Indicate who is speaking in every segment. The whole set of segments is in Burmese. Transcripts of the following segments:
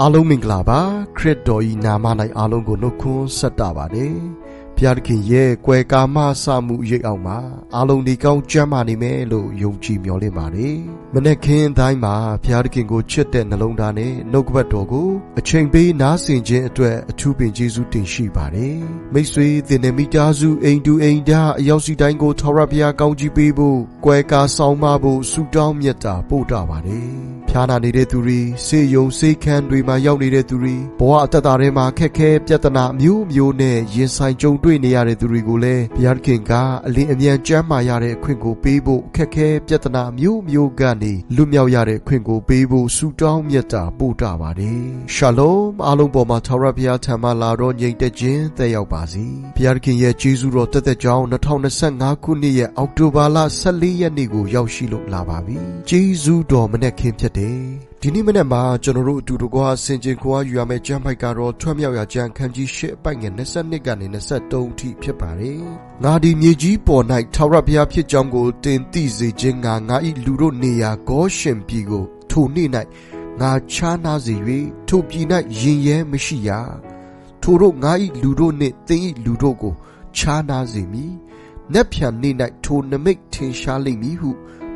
Speaker 1: အားလုံးမင်္ဂလာပါခရစ်တော်ဤနာမ၌အားလုံးကိုနှုတ်ခွန်းဆက်တာပါတယ် ဘုရားသခင်ရဲ့ကွယ်ကာမဆမှုရိပ်အောင်မှာအားလုံးဒီကောင်းကြမ်းမာနေမယ်လို့ယုံကြည်မျှော်လင့်ပါတယ်မနေ့ခင်းတိုင်းမှာဘုရားသခင်ကိုချစ်တဲ့နှလုံးသားနဲ့နှုတ်ကပတ်တော်ကိုအချိန်ပေးနားဆင်ခြင်းအတွက်အထူးပင်ကျေးဇူးတင်ရှိပါတယ်မိတ်ဆွေသင်တဲ့မိသားစုအိမ်တူအိမ်သားအရောက်စီတိုင်းကိုထောရဘုရားကောင်းကြီးပေးဖို့ကွယ်ကာဆောင်မဖို့ဆုတောင်းမြတ်တာပို့တာပါတယ်ဖျားနာနေတဲ့သူတွေစေယုံစေခန်းတွေမှာရောက်နေတဲ့သူတွေဘဝအသက်တာထဲမှာခက်ခဲပြဿနာမျိုးမျိုးနဲ့ရင်ဆိုင်ကြုံတွေ့နေရတဲ့သူတွေကိုလည်းဘုရားခင်ကအလင်းအမြန်ကြမ်းမာရတဲ့အခွင့်ကိုပေးဖို့ခက်ခဲပြဿနာမျိုးမျိုးကနေလွတ်မြောက်ရတဲ့အခွင့်ကိုပေးဖို့ဆုတောင်းမြတ်တာပို့တာပါတယ်ရှာလုံအားလုံးပေါ်မှာထာဝရဘုရားထံမှလာတော့ညီတက်ခြင်းသက်ရောက်ပါစေဘုရားခင်ရဲ့ကျေးဇူးတော်တက်တက်ကြောင်း2025ခုနှစ်ရဲ့အောက်တိုဘာလ14ရက်နေ့ကိုရောက်ရှိလို့လာပါပြီကျေးဇူးတော်မနဲ့ခင်ဖြစ်တယ်ဒီနေ့မနေ့မှာကျွန်တော်တို့အတူတကွာဆင်ကျင်ခွာယူရမယ့်ကျမ်းပိုက်ကတော့ထွတ်မြောက်ရာကျမ်းခန်းကြီး၈အပိုက်ငယ်22ကနေ23အထိဖြစ်ပါတယ်။ငါဒီမြေကြီးပေါ်၌ထာဝရဘုရားဖြစ်ကြောင်းကိုတင်သိစေခြင်းငါငါ၏လူတို့နေရာဂေါရှင်ပြည်ကိုထိုနေ့၌ငါချားနာစေ၍ထိုပြည်၌ရင်ရဲမရှိရ။ထိုတို့ငါ၏လူတို့နှင့်သင်၏လူတို့ကိုချားနာစေမည်။နက်ဖြန်နေ့၌ထိုနမိတ်ထင်ရှားလိမ့်မည်ဟု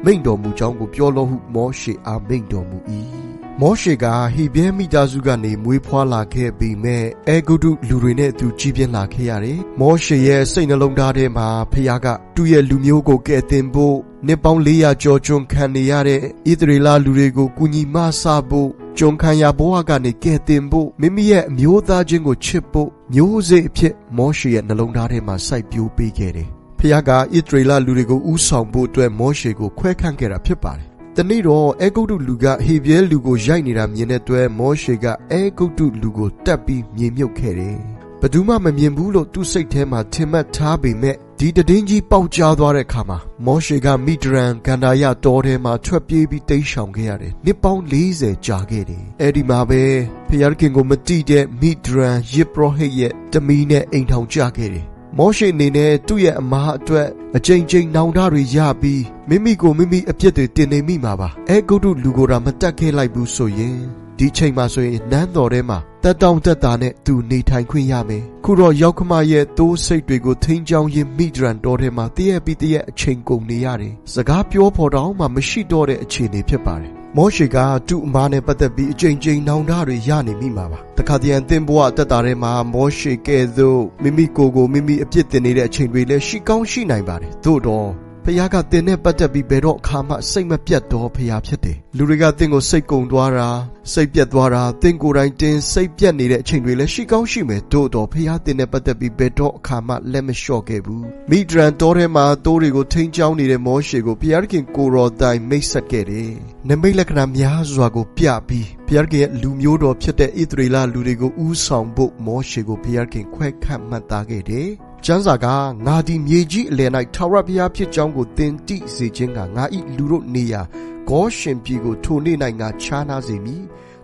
Speaker 1: မိန့်တော်မူကြောင်းကိုပြောလို့ဟုမောရှေအားမိန့်တော်မူ၏ မောရှေကဟိဘဲမိသားစုကနေမွေးဖွားလာခဲ့ပြီးမဲ့အဲဂုတုလူတွေနဲ့အတူကြီးပြင်းလာခဲ့ရတယ်မောရှေရဲ့စိတ်နှလုံးသားထဲမှာဖခင်ကသူ့ရဲ့လူမျိုးကိုကယ်တင်ဖို့နှစ်ပေါင်း400ကျော်ကျွန်းခံနေရတဲ့ဣသရေလလူတွေကိုကူညီမဆဖို့ကြုံခံရဘဝကနေကယ်တင်ဖို့မိမိရဲ့အမျိုးသားချင်းကိုချစ်ဖို့မျိုးစေ့အဖြစ်မောရှေရဲ့နှလုံးသားထဲမှာစိုက်ပျိုးပေးခဲ့တယ်ဖခင်ကဣသရေလလူတွေကိုဥဆောင်ဖို့အတွက်မောရှေကိုခွဲခန့်ခဲ့တာဖြစ်ပါတယ်။ တနေ့တော့အဲဂုတ်တုလူကဟေဘဲလူကိုရိုက်နေတာမြင်တဲ့အတွက်မောရှေကအဲဂုတ်တုလူကိုတက်ပြီးမြေမြုပ်ခဲ့တယ်။ဘယ်သူမှမမြင်ဘူးလို့သူ့စိတ်ထဲမှာထင်မှတ်ထားပေမဲ့ဒီတည်င်းကြီးပေါက်ကြားသွားတဲ့အခါမှာမောရှေကမိဒရန်ဂန္ဓာယတောထဲမှာထွက်ပြေးပြီးတိမ်းရှောင်ခဲ့ရတယ်။နှစ်ပေါင်း40ကြာခဲ့တယ်။အဲဒီမှာပဲဖခင်ကိုမတိတဲ့မိဒရန်ယစ်ပရောဟိတ်ရဲ့တမီးနဲ့အိမ်ထောင်ကြခဲ့တယ် မောရှေအနေနဲ့သူ့ရဲ့အမားအတွက်အကြိမ်ကြိမ်နောင်တတွေရပြီးမိမိကိုမိမိအပြစ်တွေတင်နေမိမှာပါအဲဂုတ်တုလူကိုယ်တာမတက်ခဲလိုက်ဘူးဆိုရင်ဒီချိန်မှာဆိုရင်နန်းတော်ထဲမှာတက်တောင်တက်တာနဲ့သူနေထိုင်ခွင့်ရမယ်ခုတော့ရောက်ခမရဲ့သိုးစိတ်တွေကိုထိန်းချောင်းရင်းမိဒရန်တော်ထဲမှာတည့်ရပြီးတည့်ရအချိန်ကုန်နေရတယ်စကားပြောဖို့တောင်မှမရှိတော့တဲ့အခြေအနေဖြစ်ပါတယ် မောရှေကသူ့အမားနဲ့ပတ်သက်ပြီးအကြိမ်ကြိမ်နောင်တတွေရနေမိမှာပါတခါတည်းအသင်ဘဝတက်တာထဲမှာမောရှေကဲ့သို့မိမိကိုယ်ကိုမိမိအပြစ်တင်နေတဲ့အချိန်တွေလည်းရှိကောင်းရှိနိုင်ပါတယ်သို့တော့ ဖခင်ကတင်နဲ့ပတ်သက်ပြီးဘယ်တော့အခါမှစိတ်မပြတ်တော့ဖခင်ဖြစ်တယ်လူတွေကတင့်ကိုစိတ်ကုံသွားတာစိတ်ပြတ်သွားတာတင့်ကိုယ်တိုင်တင်စိတ်ပြတ်နေတဲ့အချိန်တွေလည်းရှိကောင်းရှိမယ်တို့တော့ဖခင်တင်နဲ့ပတ်သက်ပြီးဘယ်တော့အခါမှလက်မလျှော့ခဲ့ဘူးမိဒရန်တော်ထဲမှာတိုးတွေကိုထိန်းချောင်းနေတဲ့မောရှေကိုဖခင်ကိုရောတိုင်မိတ်ဆက်ခဲ့တယ်နမိတ်လက္ခဏာများစွာကိုပြပြီးဖခင်ရဲ့လူမျိုးတော်ဖြစ်တဲ့ဣသရေလလူတွေကိုဥဆောင်ဖို့မောရှေကိုဖခင်ခွဲခတ်မှတ်သားခဲ့တယ် ကျမ်းစာကငါဒီမြေကြီးအလယ်၌ထာဝရဘုရားဖြစ်ကြောင်းကိုသင်တိစေခြင်းကငါဤလူတို့နေရာဂေါရှင်ပြည်ကိုထိုနေ့၌ငါခြားနာစေမည်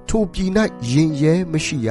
Speaker 1: ထိုပြည်၌ရင်ရဲမရှိရ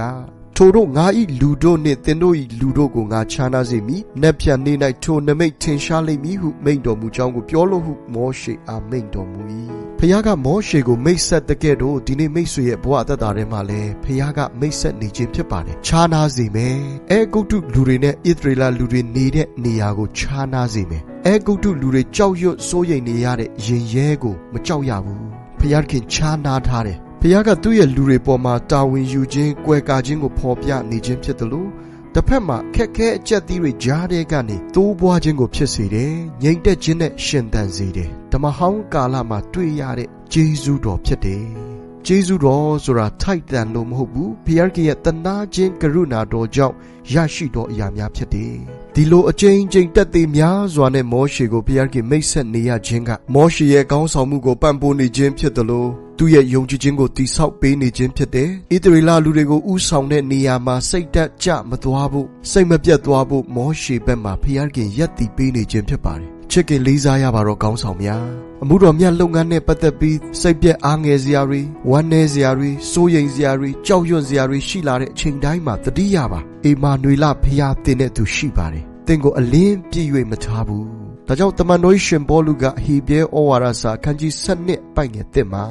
Speaker 1: ထိုတို့ငါဤလူတို့နှင့်သင်တို့ဤလူတို့ကိုငါခြားနာစေမည်။နက်ဖြန်နေ့၌ထိုနမိတ်ထင်ရှားလိမ့်မည်ဟုမိန့်တော်မူကြောင်းကိုပြောလို့ဟုမောရှေအားမိန့်တော်မူ၏။ဖခင်ကမောရှေကိုမိတ်ဆက်တဲ့ကဲ့သို့ဒီနေ့မိတ်ဆွေရဲ့ဘဝအသက်တာထဲမှာလည်းဖခင်ကမိတ်ဆက်နေခြင်းဖြစ်ပါတယ်။ခြားနာစေမယ်။အဲဂုတ်တုလူတွေနဲ့ဣသရေလလူတွေနေတဲ့နေရာကိုခြားနာစေမယ်။အဲဂုတ်တုလူတွေကြောက်ရွံ့စိုးရိမ်နေရတဲ့ရင်ရဲကိုမကြောက်ရဘူး။ဖခင်ခြားနာထားတယ် ဖခင်ကသူ့ရဲ့လူတွေပေါ်မှာတာဝန်ယူခြင်း၊ကွယ်ကာခြင်းကိုဖော်ပြနေခြင်းဖြစ်တယ်လို့တစ်ဖက်မှာခက်ခဲအကျက်သီးတွေကြားထဲကနေတိုးပွားခြင်းကိုဖြစ်စေတယ်။ငြိမ်သက်ခြင်းနဲ့ရှင်သန်စေတယ်။ဓမ္မဟောင်းကာလမှာတွေ့ရတဲ့ဂျေဇုတော်ဖြစ်တယ်။ ဂျေဇုတော်ဆိုတာထိုက်တန်လို့မဟုတ်ဘူး။ဖခင်ရဲ့တနာခြင်းကရုဏာတော်ကြောင့်ရရှိသောအရာများဖြစ်တယ်။ဒီလိုအကျဉ်းချင်းတက်သေးများစွာနဲ့မောရှေကိုဘုရားခင်မိတ်ဆက်နေရခြင်းကမောရှေရဲ့ကောင်းဆောင်မှုကိုပံ့ပိုးနေခြင်းဖြစ်တယ်လို့သူ့ရဲ့ယုံကြည်ခြင်းကိုတိဆောက်ပေးနေခြင်းဖြစ်တယ်။ဣသရေလလူတွေကိုဥဆောင်တဲ့နေရာမှာစိတ်တက်ကြမသွားဖို့စိတ်မပြတ်သွားဖို့မောရှေဘက်မှာဘုရားခင်ရက်တည်ပေးနေခြင်းဖြစ်ပါတယ်။ ချစ်ခင်လေးစားရပါတော့ကောင်းဆောင်များအမှုတော်မြတ်လုပ်ငန်းနဲ့ပတ်သက်ပြီးစိတ်ပြက်အားငယ်စရာတွေဝမ်းနည်းစရာတွေစိုးရိမ်စရာတွေကြောက်ရွံ့စရာတွေရှိလာတဲ့အချိန်တိုင်းမှာတတိယပါအေမာနွေလဖျားတင်တဲ့သူရှိပါတယ်။သင်ကိုအလင်းပြည့်၍မထားဘူး။ဒါကြောင့်တမန်တော်ရှင်ဘောလူကဟေဘဲဩဝါဒစာအခန်းကြီး7ပိုင်ငယ်1မှာ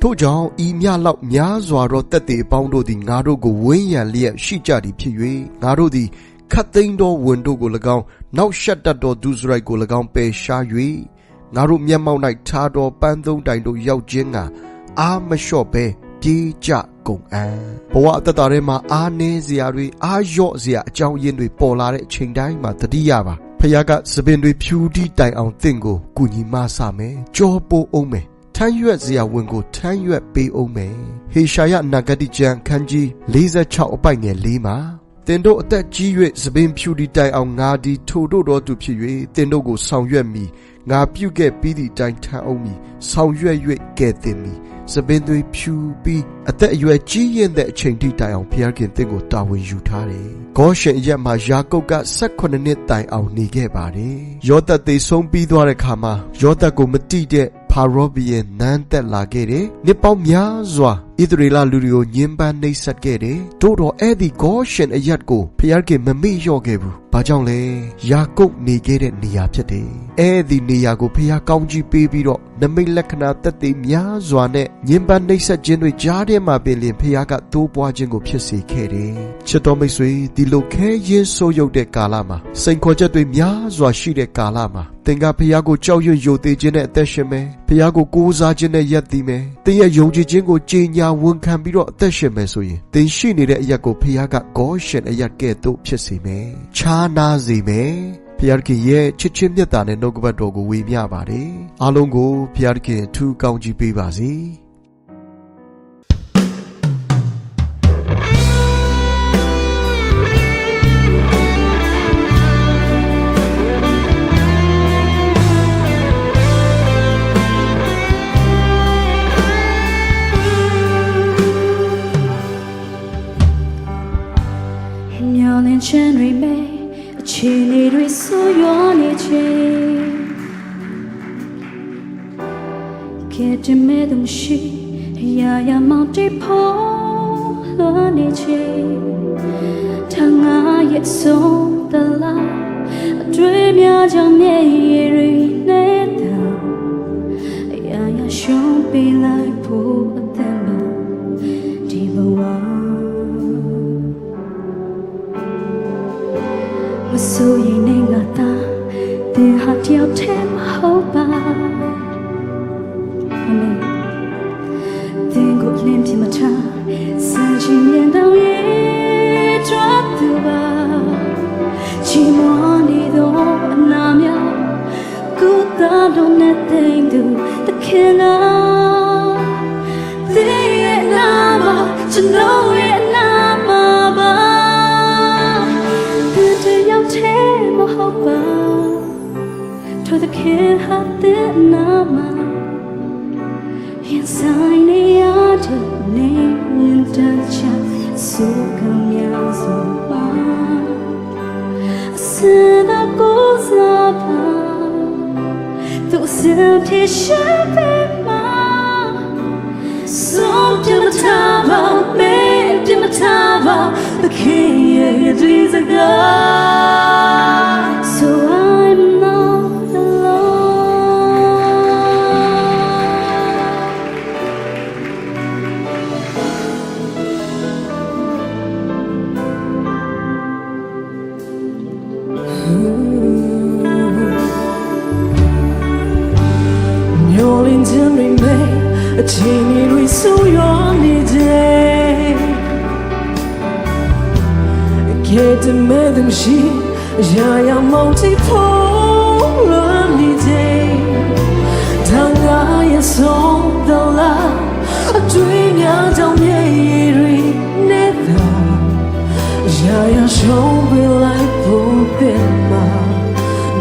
Speaker 1: ထိုထို့ကြောင့်ဤမြလောက်များစွာသောတက်သေးအပေါင်းတို့သည်ငါတို့ကိုဝင်းရံလျက်ရှိကြသည်ဖြစ်၍ငါတို့သည်ခတ်သိမ်းသောဝန်တို့ကို၎င်း နောက်ရှက်တတ်သောဒုစရိုက်ကို၎င်းပယ်ရှား၍ငါတို့မျက်မှောက်၌ထားသောပန်းသုံးတိုင်တို့ရောက်ခြင်းကအာမလျှော့ပဲပြေးကြကုန်အံ့ဘဝအတ္တတာထဲမှာအာနေစရာတွေအာရော့စရာအကြောင်းရင်းတွေပေါ်လာတဲ့အချိန်တိုင်းမှာတတိယပါဖခင်ကသပင်တွေဖြူတီးတိုင်အောင်တင့်ကိုကုညီမဆမယ်ကြောပိုးအောင်မယ်ထမ်းရွက်စရာဝင်ကိုထမ်းရွက်ပေးအောင်မယ်ဟေရှာယနဂတိကျမ်းခန်းကြီး46အပိုက်ငယ်၄မှာ တင်တို့အသက်ကြီး၍သပင်ဖြူတီတိုင်အောင်ငါဒီထိုတို့တော်သူဖြစ်၍တင်တို့ကိုဆောင်ရွက်မိငါပြုခဲ့ပြီးသည့်အတိုင်းထမ်းအောင်မီဆောင်ရွက်၍ကဲ့တင်မီသပင်တွေဖြူပြီးအသက်အရွယ်ကြီးရင်တဲ့အချိန်ထိတိုင်အောင်ဘုရားခင်တင့်ကိုတာဝန်ယူထားတယ်။ဂေါရှင်အရက်မှာယာကုပ်က18နှစ်တိုင်အောင်နေခဲ့ပါတယ်။ယောသတ်သေဆုံးပြီးသွားတဲ့ခါမှာယောသတ်ကိုမတိတဲ့ဖာရောဘီရဲ့နန်းသက်လာခဲ့တယ်။နှစ်ပေါင်းများစွာဣသရေလလူတွေကိုညှဉ်းပန်းနှိပ်စက်ခဲ့တယ်။တို့တော့အဲ့ဒီဂေါရှင်အရက်ကိုဘုရားခင်မမေ့လျော့ခဲ့ဘူး။ဘာကြောင့်လဲ။ယာကုပ်နေခဲ့တဲ့နေရာဖြစ်တယ်။အဲ့ဒီနေရာကိုဘုရားကောင်းကြီးပေးပြီးတော့နမိတ်လက္ခဏာသက်သေများစွာနဲ့ညှဉ်းပန်းနှိပ်စက်ခြင်းတွေကြားထဲမှာပင်လင်ဖះကတိုးပွားခြင်းကိုဖြစ်စေခဲ့တယ်။ချစ်တော်မိတ်ဆွေဒီလိုခဲရင်ဆိုးရုပ်တဲ့ကာလမှာစိန်ခေါ်ချက်တွေများစွာရှိတဲ့ကာလမှာသင်ကဖះကိုကြောက်ရွံ့ယိုသေးခြင်းနဲ့အသက်ရှင်မယ်။ဖះကိုကိုးစားခြင်းနဲ့ယက်တည်မယ်။သင်ရဲ့ယုံကြည်ခြင်းကိုကြေညာဝန်ခံပြီးတော့အသက်ရှင်မယ်ဆိုရင်သင်ရှိနေတဲ့အရက်ကိုဖះကဂေါရှင်အရက်ကဲ့သို့ဖြစ်စေမယ်။ခြားနာစေမယ်။ဖျားခင်ရဲ့ချစ်ချင်းမြတ်တာနဲ့နှုတ်ကပတ်တော်ကိုဝေမျှပါတယ်။အားလုံးကိုဖျားခင်အထူးကောင်းချီးပေးပါစေ။
Speaker 2: ကဲ့တင်မဲ့သူမရှိရာရာမောင်တိဖို့လွှမ်းနေခြင်းထငါရဲ့ဆုံးတလားအတွေ့များကြောင့်မျက်ရည်တွေနေတာအရာရာရှုံးပေးလိုက်ဖို့ ချီမနေတော့အနာများကိုယ်သားတော့နဲ့သိမ့်သူတခင်လားသင်ရဲ့နာမကျွန်တော်ရဲ့နာမပါသူတယောက်တည်းမဟုတ်ပါထိုသခင်ဟာတဲ့နာမရင်ဆိုင်နေရတဲ့နေရင်တ ချာဆိုကများစွာပါအစနာကိုစားပါသူစင်ပြေရှိပေမှာ So to the top, me to the
Speaker 3: အချိန်တွေဆိုးရွားနေတယ်။ကဲ့တဲ့မဲ့သူရှိရာရာမောင်တိဖို့လွမ်းနေတယ်။တန်ခါရဲ့ဆုံးတလားအတွေ့များကြောင့်မြေရီနေတာရာရာရှုံးပေးလိုက်ဖို့တဲ့မှာ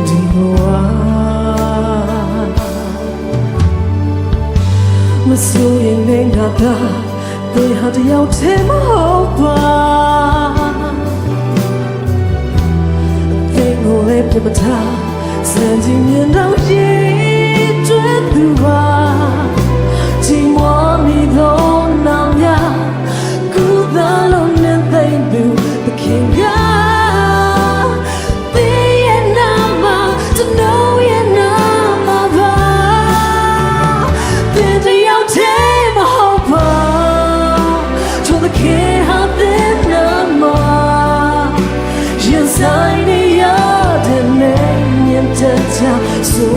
Speaker 3: ဒီဘဝ မစိုးရင်လည်းငါသာတေဟာတယောက်တည်းမဟုတ်ပါသင်ကိုလည်းပြမထားစံချင်းမြင်တော့ရေးကျွဲ ချ
Speaker 2: ဆို